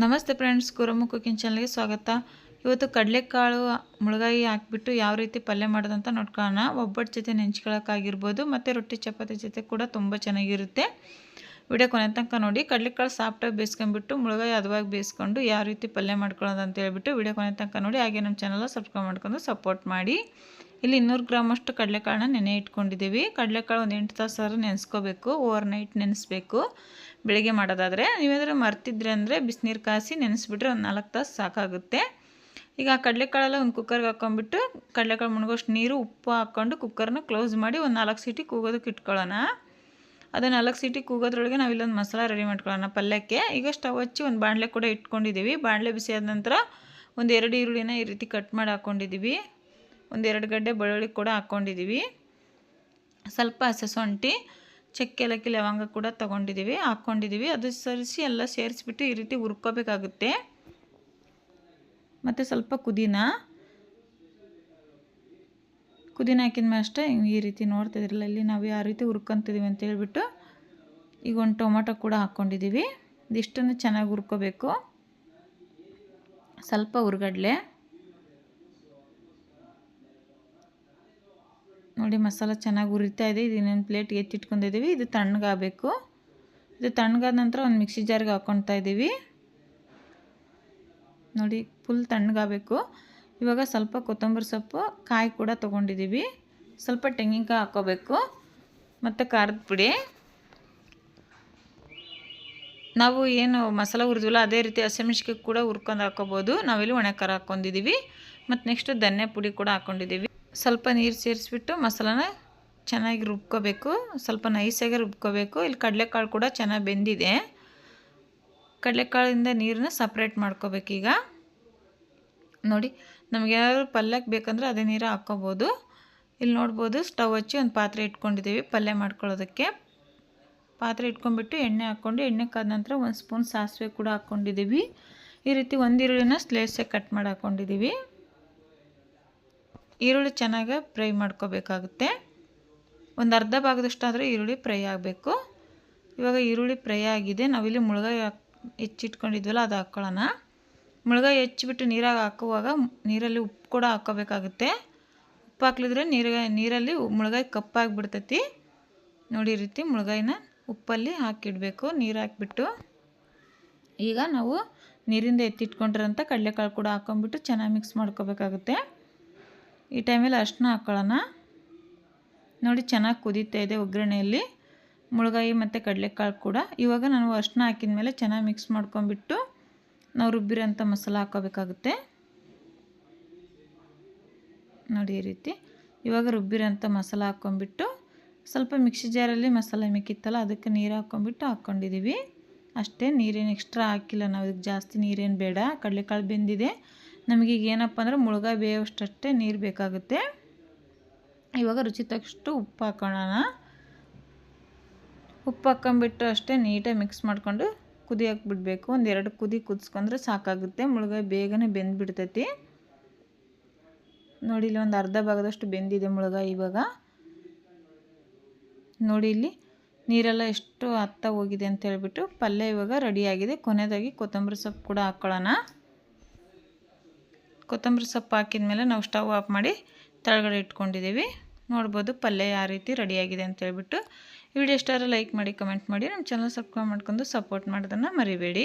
ನಮಸ್ತೆ friends ಕುರಮು cooking ಚಾನಲ್ಗೆ ಸ್ವಾಗತ. ಇವತ್ತು ಕಡಲೆಕಾಳು, ಮುಳುಗಾಯಿ ಹಾಕ್ಬಿಟ್ಟು ಯಾವ ರೀತಿ ಪಲ್ಯ ಮಾಡೋದಂತ ನೋಡ್ಕೊಳ್ಳೋಣ. ಒಬ್ಬಟ್ಟು ಜೊತೆ ನೆಂಚ್ಕೊಳ್ಳೋಕ್ಕಾಗಿರ್ಬೋದು ಮತ್ತು ರೊಟ್ಟಿ, ಚಪಾತಿ ಜೊತೆ ಕೂಡ ತುಂಬ ಚೆನ್ನಾಗಿರುತ್ತೆ. ವಿಡಿಯೋ ಕೊನೆ ತನಕ ನೋಡಿ, ಕಡಲೆಕಾಳು ಸಾಫ್ಟಾಗಿ ಬೇಯಿಸ್ಕೊಂಡ್ಬಿಟ್ಟು, ಮುಳುಗಾಯಿ ಹದವಾಗಿ ಬೇಯಿಸ್ಕೊಂಡು ಯಾವ ರೀತಿ ಪಲ್ಯ ಮಾಡ್ಕೊಳ್ಳೋದು ಅಂತ ಹೇಳ್ಬಿಟ್ಟು ವಿಡಿಯೋ ಕೊನೆ ತನಕ ನೋಡಿ, ಹಾಗೆ ನಮ್ಮ ಚಾನಲ್ ಸಬ್ಸ್ಕ್ರೈಬ್ ಮಾಡ್ಕೊಂಡು ಸಪೋರ್ಟ್ ಮಾಡಿ. ಇಲ್ಲಿ ಇನ್ನೂರು ಗ್ರಾಮಷ್ಟು ಕಡಲೆಕಾಳನ್ನ ನೆನೆ ಇಟ್ಕೊಂಡಿದ್ದೀವಿ. ಕಡಲೆಕಾಳು ಒಂದು ಎಂಟು ತಾಸಾರು ನೆನೆಸ್ಕೋಬೇಕು. Over night ನೆನೆಸ್ಬೇಕು. ಬೆಳಿಗ್ಗೆ ಮಾಡೋದಾದರೆ ನೀವೇನಾದರೂ ಮರ್ತಿದ್ರೆ ಅಂದರೆ ಬಿಸಿನೀರು ಕಾಸಿ ನೆನೆಸ್ಬಿಟ್ರೆ ಒಂದು ನಾಲ್ಕು ತಾಸು ಸಾಕಾಗುತ್ತೆ. ಈಗ ಆ ಕಡಲೆಕಾಳೆಲ್ಲ ಒಂದು ಕುಕ್ಕರ್ಗೆ ಹಾಕೊಂಡ್ಬಿಟ್ಟು ಕಡಲೆಕಾಳು ಮುಣಗೋಷ್ಟು ನೀರು, ಉಪ್ಪು ಹಾಕ್ಕೊಂಡು ಕುಕ್ಕರ್ನ ಕ್ಲೋಸ್ ಮಾಡಿ ಒಂದು ನಾಲ್ಕು ಸೀಟಿ ಕೂಗೋದಕ್ಕೆ ಇಟ್ಕೊಳ್ಳೋಣ. ಅದು ನಾಲ್ಕು ಸೀಟಿ ಕೂಗೋದ್ರೊಳಗೆ ನಾವು ಇಲ್ಲೊಂದು ಮಸಾಲ ರೆಡಿ ಮಾಡ್ಕೊಳ್ಳೋಣ ಪಲ್ಯಕ್ಕೆ. ಈಗ ಸ್ಟವ್ ಹಚ್ಚಿ ಒಂದು ಬಾಣಲೆ ಕೂಡ ಇಟ್ಕೊಂಡಿದ್ದೀವಿ. ಬಾಣಲೆ ಬಿಸಿಯಾದ ನಂತರ ಒಂದು ಎರಡು ಈರುಳ್ಳಿನ ಈ ರೀತಿ ಕಟ್ ಮಾಡಿ ಹಾಕ್ಕೊಂಡಿದ್ದೀವಿ ಒಂದು ಎರಡು ಗಡ್ಡೆ ಬೆಳ್ಳುಳ್ಳಿ ಕೂಡ ಹಾಕ್ಕೊಂಡಿದ್ದೀವಿ ಸ್ವಲ್ಪ ಹಸೆ ಶುಂಠಿ ಚಕ್ಕೆ ಏಲಕ್ಕಿ ಲವಂಗ ಕೂಡ ತೊಗೊಂಡಿದ್ದೀವಿ ಹಾಕ್ಕೊಂಡಿದ್ದೀವಿ ಅದು ಸರಿಸಿ ಎಲ್ಲ ಸೇರಿಸ್ಬಿಟ್ಟು ಈ ರೀತಿ ಹುರ್ಕೋಬೇಕಾಗುತ್ತೆ. ಮತ್ತು ಸ್ವಲ್ಪ ಕುದಿನ ಕುದಿನ ಹಾಕಿದ ಮೇಲೆ ಅಷ್ಟೇ ಈ ರೀತಿ ನೋಡ್ತಿದ್ರಲ್ಲ ಇಲ್ಲಿ ನಾವು ಯಾವ ರೀತಿ ಹುರ್ಕೊತಿದ್ದೀವಿ ಅಂತ ಹೇಳ್ಬಿಟ್ಟು ಈಗ ಒಂದು ಟೊಮೊಟೊ ಕೂಡ ಹಾಕ್ಕೊಂಡಿದ್ದೀವಿ ಇದಿಷ್ಟನ್ನು ಚೆನ್ನಾಗಿ ಹುರ್ಕೋಬೇಕು. ಸ್ವಲ್ಪ ಹುರ್ಗಡ್ಲೆ. ನೋಡಿ ಮಸಾಲ ಚೆನ್ನಾಗಿ ಉರಿತಾ ಇದೆ. ಇದು ಇನ್ನೊಂದು ಪ್ಲೇಟ್ಗೆ ಎತ್ತಿಟ್ಕೊಂಡಿದ್ದೀವಿ ಇದು ತಣ್ಣಗಾಗಬೇಕು. ಇದು ತಣ್ಣಗಾದ ನಂತರ ಒಂದು ಮಿಕ್ಸಿ ಜಾರ್ಗೆ ಹಾಕ್ಕೊಳ್ತಾ ಇದ್ದೀವಿ ನೋಡಿ ಫುಲ್ ತಣ್ಣಗಾಗಬೇಕು. ಇವಾಗ ಸ್ವಲ್ಪ ಕೊತ್ತಂಬರಿ ಸೊಪ್ಪು, ಕಾಯಿ ಕೂಡ ತೊಗೊಂಡಿದ್ದೀವಿ ಸ್ವಲ್ಪ ತೆಂಗಿನಕಾಯಿ ಹಾಕ್ಕೋಬೇಕು ಮತ್ತು ಖಾರದ ಪುಡಿ. ನಾವು ಏನು ಮಸಾಲ ಹುರಿದ್ವಲ್ಲ ಅದೇ ರೀತಿ ಹಸಿಮೆಣ್ಸಿಕಾಯಿ ಕೂಡ ಹುರ್ಕೊಂಡು ಹಾಕ್ಕೋಬೋದು ನಾವಿಲ್ಲಿ ಒಣ ಖಾರ ಹಾಕ್ಕೊಂಡಿದ್ದೀವಿ ಮತ್ತು ನೆಕ್ಸ್ಟು ಧನ್ಯ ಪುಡಿ ಕೂಡ ಹಾಕ್ಕೊಂಡಿದ್ದೀವಿ ಸ್ವಲ್ಪ ನೀರು ಸೇರಿಸ್ಬಿಟ್ಟು ಮಸಾಲಾನ ಚೆನ್ನಾಗಿ ರುಬ್ಕೋಬೇಕು. ಸ್ವಲ್ಪ ನೈಸಾಗಿ ರುಬ್ಕೋಬೇಕು. ಇಲ್ಲಿ ಕಡಲೆಕಾಳು ಕೂಡ ಚೆನ್ನಾಗಿ ಬೆಂದಿದೆ. ಕಡಲೆಕಾಳಿಂದ ನೀರನ್ನ ಸಪ್ರೇಟ್ ಮಾಡ್ಕೋಬೇಕೀಗ. ನೋಡಿ, ನಮಗೆ ಪಲ್ಯಕ್ಕೆ ಬೇಕಂದ್ರೆ ಅದೇ ನೀರು ಹಾಕ್ಕೋಬೋದು. ಇಲ್ಲಿ ನೋಡ್ಬೋದು, ಸ್ಟವ್ ಹಚ್ಚಿ ಒಂದು ಪಾತ್ರೆ ಇಟ್ಕೊಂಡಿದ್ದೀವಿ ಪಲ್ಯ ಮಾಡ್ಕೊಳ್ಳೋದಕ್ಕೆ. ಪಾತ್ರೆ ಇಟ್ಕೊಂಡ್ಬಿಟ್ಟು ಎಣ್ಣೆ ಹಾಕ್ಕೊಂಡು ಎಣ್ಣೆ ಕಾದ ನಂತರ ಒಂದು ಸ್ಪೂನ್ ಸಾಸಿವೆ ಕೂಡ ಹಾಕ್ಕೊಂಡಿದ್ದೀವಿ. ಈ ರೀತಿ ಒಂದು ಈರುಳ್ಳಿನ ಸ್ಲೇಸಾಗಿ ಕಟ್ ಮಾಡಿ ಹಾಕ್ಕೊಂಡಿದ್ದೀವಿ. ಈರುಳ್ಳಿ ಚೆನ್ನಾಗಿ ಫ್ರೈ ಮಾಡ್ಕೋಬೇಕಾಗುತ್ತೆ. ಒಂದು ಅರ್ಧ ಭಾಗದಷ್ಟಾದರೂ ಈರುಳ್ಳಿ ಫ್ರೈ ಆಗಬೇಕು. ಇವಾಗ ಈರುಳ್ಳಿ ಫ್ರೈ ಆಗಿದೆ. ನಾವಿಲ್ಲಿ ಮುಳುಗಾಯಿ ಹೆಚ್ಚಿಟ್ಕೊಂಡಿದ್ವಲ್ಲ, ಅದು ಹಾಕ್ಕೊಳ್ಳೋಣ ಮುಳುಗಾಯಿ ಹೆಚ್ಚಿಬಿಟ್ಟು ನೀರಾಗ ಹಾಕುವಾಗ ನೀರಲ್ಲಿ ಉಪ್ಪು ಕೂಡ ಹಾಕೋಬೇಕಾಗುತ್ತೆ. ಉಪ್ಪು ಹಾಕ್ಲಿದ್ರೆ ನೀರಿಗೆ, ನೀರಲ್ಲಿ ಮುಳುಗಾಯಿ ಕಪ್ಪಾಗಿಬಿಡ್ತೈತಿ. ನೋಡಿ ರೀತಿ ಮುಳುಗಾಯಿನ ಉಪ್ಪಲ್ಲಿ ಹಾಕಿಡಬೇಕು, ನೀರು ಹಾಕಿಬಿಟ್ಟು. ಈಗ ನಾವು ನೀರಿಂದ ಎತ್ತಿಟ್ಕೊಂಡಿರೋಂಥ ಕಡಲೆಕಾಳು ಕೂಡ ಹಾಕೊಂಬಿಟ್ಟು ಚೆನ್ನಾಗಿ ಮಿಕ್ಸ್ ಮಾಡ್ಕೋಬೇಕಾಗುತ್ತೆ. ಈ ಟೈಮಲ್ಲಿ ಅರ್ಶಿನ ಹಾಕ್ಕೊಳ್ಳೋಣ ನೋಡಿ ಚೆನ್ನಾಗಿ ಕುದೀತಾ ಇದೆ ಒಗ್ಗರಣೆಯಲ್ಲಿ. ಮುಳುಗಾಯಿ ಮತ್ತು ಕಡಲೆಕಾಳು ಕೂಡ. ಇವಾಗ ನಾನು ಅರ್ಶಿನ ಹಾಕಿದ ಮೇಲೆ ಚೆನ್ನಾಗಿ ಮಿಕ್ಸ್ ಮಾಡ್ಕೊಂಬಿಟ್ಟು ನಾವು ರುಬ್ಬಿರೋಂಥ ಮಸಾಲ ಹಾಕೋಬೇಕಾಗುತ್ತೆ ನೋಡಿ ಈ ರೀತಿ. ಇವಾಗ ರುಬ್ಬಿರೋಂಥ ಮಸಾಲ ಹಾಕ್ಕೊಂಬಿಟ್ಟು ಸ್ವಲ್ಪ ಮಿಕ್ಸಿ ಜಾರಲ್ಲಿ ಮಸಾಲೆ ಮಿಕ್ಕಿತ್ತಲ್ಲ ಅದಕ್ಕೆ ನೀರು ಹಾಕ್ಕೊಂಬಿಟ್ಟು ಹಾಕ್ಕೊಂಡಿದ್ದೀವಿ. ಅಷ್ಟೇ ನೀರೇನು ಎಕ್ಸ್ಟ್ರಾ ಹಾಕಿಲ್ಲ, ನಾವು ಇದಕ್ಕೆ ಜಾಸ್ತಿ ನೀರೇನು ಬೇಡ. ಕಡಲೆಕಾಳು ಬೆಂದಿದೆ. ನಮಗೀಗ ಏನಪ್ಪ ಅಂದರೆ ಮುಳುಗಾಯಿ ಬೇಯೋಷ್ಟಷ್ಟೇ ನೀರು ಬೇಕಾಗುತ್ತೆ. ಇವಾಗ ರುಚಿ ತಕ್ಕಷ್ಟು ಉಪ್ಪು ಹಾಕೋಣ ಉಪ್ಪು ಹಾಕ್ಕೊಂಬಿಟ್ಟು ಅಷ್ಟೇ ನೀಟಾಗಿ ಮಿಕ್ಸ್ ಮಾಡಿಕೊಂಡು ಕುದಿಯೋಕೆ ಬಿಡಬೇಕು ಒಂದೆರಡು ಕುದಿ ಕುದಿಸ್ಕೊಂಡ್ರೆ ಸಾಕಾಗುತ್ತೆ. ಮುಳುಗಾಯಿ ಬೇಗನೆ ಬೆಂದ್ಬಿಡ್ತೈತಿ. ನೋಡಿ, ಇಲ್ಲಿ ಒಂದು ಅರ್ಧ ಭಾಗದಷ್ಟು ಬೆಂದಿದೆ ಮುಳುಗಾಯಿ ಇವಾಗ. ನೋಡಿ, ಇಲ್ಲಿ ನೀರೆಲ್ಲ ಎಷ್ಟು ಹತ್ತ ಹೋಗಿದೆ ಅಂತ ಹೇಳ್ಬಿಟ್ಟು ಪಲ್ಯ ಇವಾಗ ರೆಡಿಯಾಗಿದೆ ಕೊನೆಯದಾಗಿ ಕೊತ್ತಂಬರಿ ಸೊಪ್ಪು ಕೂಡ ಹಾಕ್ಕೊಳ್ಳೋಣ ಕೊತ್ತಂಬರಿ ಸೊಪ್ಪು ಹಾಕಿದ ಮೇಲೆ ನಾವು ಸ್ಟವ್ ಆಫ್ ಮಾಡಿ ತಳಗಡೆ ಇಟ್ಕೊಂಡಿದ್ದೀವಿ. ನೋಡ್ಬೋದು ಪಲ್ಯ ಯಾವ ರೀತಿ ರೆಡಿಯಾಗಿದೆ ಅಂತ ಹೇಳ್ಬಿಟ್ಟು. ಈ ವಿಡಿಯೋ ಎಷ್ಟಾದ್ರೂ ಲೈಕ್ ಮಾಡಿ ಕಮೆಂಟ್ ಮಾಡಿ. ನಮ್ಮ ಚಾನಲ್ ಸಬ್ಸ್ಕ್ರೈಬ್ ಮಾಡ್ಕೊಂಡು ಸಪೋರ್ಟ್ ಮಾಡೋದನ್ನು ಮರಿಬೇಡಿ.